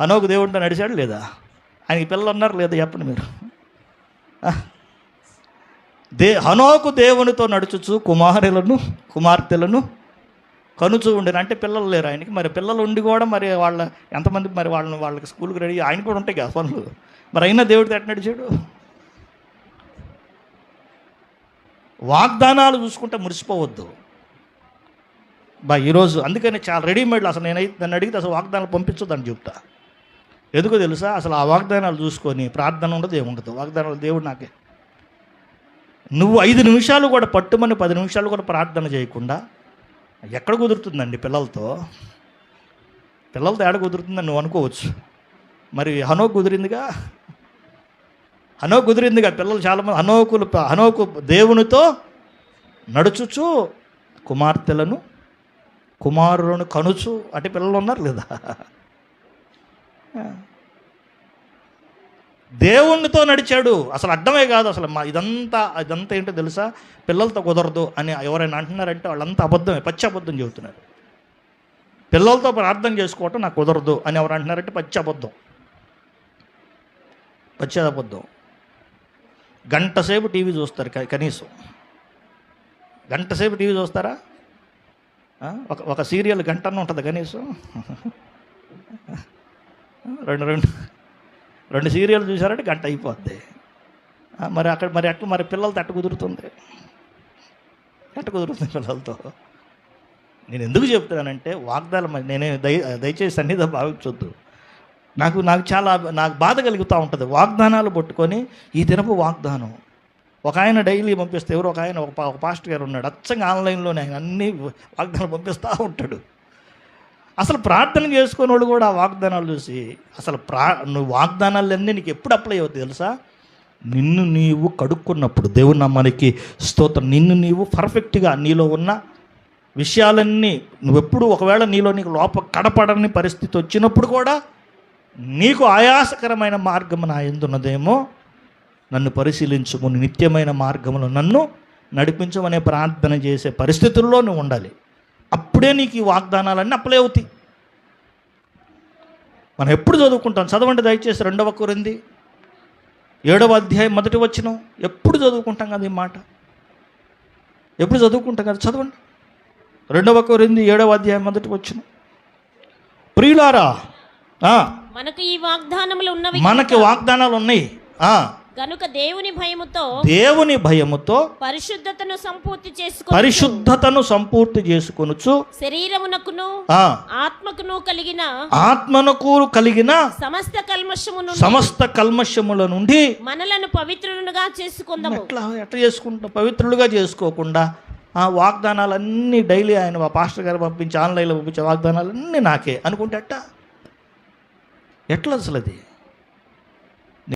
హనోకు దేవుడితో నడిచాడు లేదా? ఆయనకి పిల్లలు ఉన్నారు లేదా చెప్పండి మీరు. దే హనోకు దేవునితో నడుచుచు కుమారులను కుమార్తెలను కనుచూ ఉండేది అంటే పిల్లలు లేరు ఆయనకి. మరి పిల్లలు ఉండి కూడా మరి వాళ్ళ ఎంతమంది మరి వాళ్ళని వాళ్ళకి స్కూల్కి రెడీ ఆయన కూడా ఉంటాయి కదా పనులు. మరి అయినా దేవుడితో ఎట్ట నడిచాడు? వాగ్దానాలు చూసుకుంటే మురిసిపోవద్దు. బా ఈరోజు అందుకని చాలా రెడీమేడ్లు అసలు నేనైతే నన్ను అడిగితే అసలు వాగ్దానాలు పంపించొద్దని చెప్తా. ఎందుకో తెలుసా? అసలు ఆ వాగ్దానాలు చూసుకొని ప్రార్థన ఉండదు ఏముండదు. వాగ్దానాలు దేవుడు నాకే. నువ్వు ఐదు నిమిషాలు కూడా పట్టుమని పది నిమిషాలు కూడా ప్రార్థన చేయకుండా ఎక్కడ కుదురుతుందండి పిల్లలతో? పిల్లలతో ఏడ కుదురుతుందని నువ్వు అనుకోవచ్చు. మరి హనో కుదిరిందిగా? హనో కుదిరిందిగా? పిల్లలు చాలామంది హనోకులు హనోకు దేవునితో నడుచుచు కుమార్తెలను కుమారులను కనుచు అంటే పిల్లలు ఉన్నారు లేదా దేవునితో నడిచాడు. అసలు అడ్డమే కాదు అసలు మా ఇదంతా ఇదంతా ఏంటో తెలుసా? పిల్లలతో కుదరదు అని ఎవరైనా అంటున్నారంటే వాళ్ళంతా అబద్ధమే పచ్చి అబద్ధం చెబుతున్నారు. పిల్లలతో ప్రార్థన చేసుకోవటం నాకు కుదరదు అని ఎవరు అంటున్నారంటే పచ్చి అబద్ధం. పచ్చి అబద్ధం. గంట సేపు టీవీ చూస్తారు కనీసం. గంట సేపు టీవీ చూస్తారా? ఒక ఒక సీరియల్ గంటన్న ఉంటుంది కనీసం. రెండు రెండు రెండు సీరియల్ చూసారంటే గంట అయిపోద్ది. మరి అక్కడ మరి అట్లా మరి పిల్లలతో అట్ట కుదురుతుంది. ఎట్ట కుదురుతుంది పిల్లలతో. నేను ఎందుకు చెప్తున్నానంటే వాగ్దానం నేనే దయ దయచేసి సన్నిధి భావించొద్దు. నాకు నాకు చాలా నాకు బాధ కలుగుతూ ఉంటుంది. వాగ్దానాలు పట్టుకొని ఈ దినపు వాగ్దానం. ఒక ఆయన డైలీ పంపిస్తే ఎవరు ఒక ఆయన ఒక పా- ఒక పాస్టర్ గారు ఉన్నాడు. అచ్చంగా ఆన్లైన్లోనే ఆయన అన్ని వాగ్దానాలు పంపిస్తూ ఉంటాడు. అసలు ప్రార్థన చేసుకునే వాళ్ళు కూడా ఆ వాగ్దానాలు చూసి అసలు ప్రా నువ్వు వాగ్దానాలన్నీ నీకు ఎప్పుడు అప్లై అవుతాయి తెలుసా? నిన్ను నీవు కడుక్కున్నప్పుడు దేవుని నమ్మనికి స్తోత్రం. నిన్ను నీవు పర్ఫెక్ట్గా నీలో ఉన్న విషయాలన్నీ నువ్వెప్పుడు ఒకవేళ నీలో నీకు లోప కడపడని పరిస్థితి వచ్చినప్పుడు కూడా నీకు ఆయాసకరమైన మార్గం నా ఎందున్నదేమో నన్ను పరిశీలించుము నిత్యమైన మార్గములో నన్ను నడిపించమనే ప్రార్థన చేసే పరిస్థితుల్లో నువ్వు ఉండాలి. అప్పుడే నీకు ఈ వాగ్దానాలన్నీ అప్లై అవుతాయి. మనం ఎప్పుడు చదువుకుంటాం? చదవండి దయచేసి రెండవ కొరింది. ఏడవ అధ్యాయం మొదటి వచ్చిన ఎప్పుడు చదువుకుంటాం కదా ఈ మాట? ఎప్పుడు చదువుకుంటాం కదా? చదవండి. రెండవ కొరింది ఏడవ అధ్యాయం మొదటి వచ్చిన ప్రియులారా మనకు ఈ వాగ్దానములు ఉన్నవి మనకి వాగ్దానాలు ఉన్నాయి. గనుక దేవుని భయముతో దేవుని భయముతో పరిశుద్ధతను సంపూర్తి చేసుకొని పరిశుద్ధతను సంపూర్తి చేసుకొనుచు శరీరమునకును ఆత్మకును కలిగిన ఆత్మనకు కలిగిన సమస్త కల్మషమును సమస్త కల్మషముల నుండి మనలను పవిత్రులుగా చేసుకుందాము. ఎట్లా ఎట్లా చేసుకుంటా పవిత్రులుగా చేసుకోకుండా ఆ వాగ్దానాలన్నీ డైలీ ఆయన మా పాస్టర్ గారు పంపించి ఆన్లైన్లో పంపించే వాగ్దానాలన్నీ నాకే. అనుకుంటే ఎట్లా అసలు అది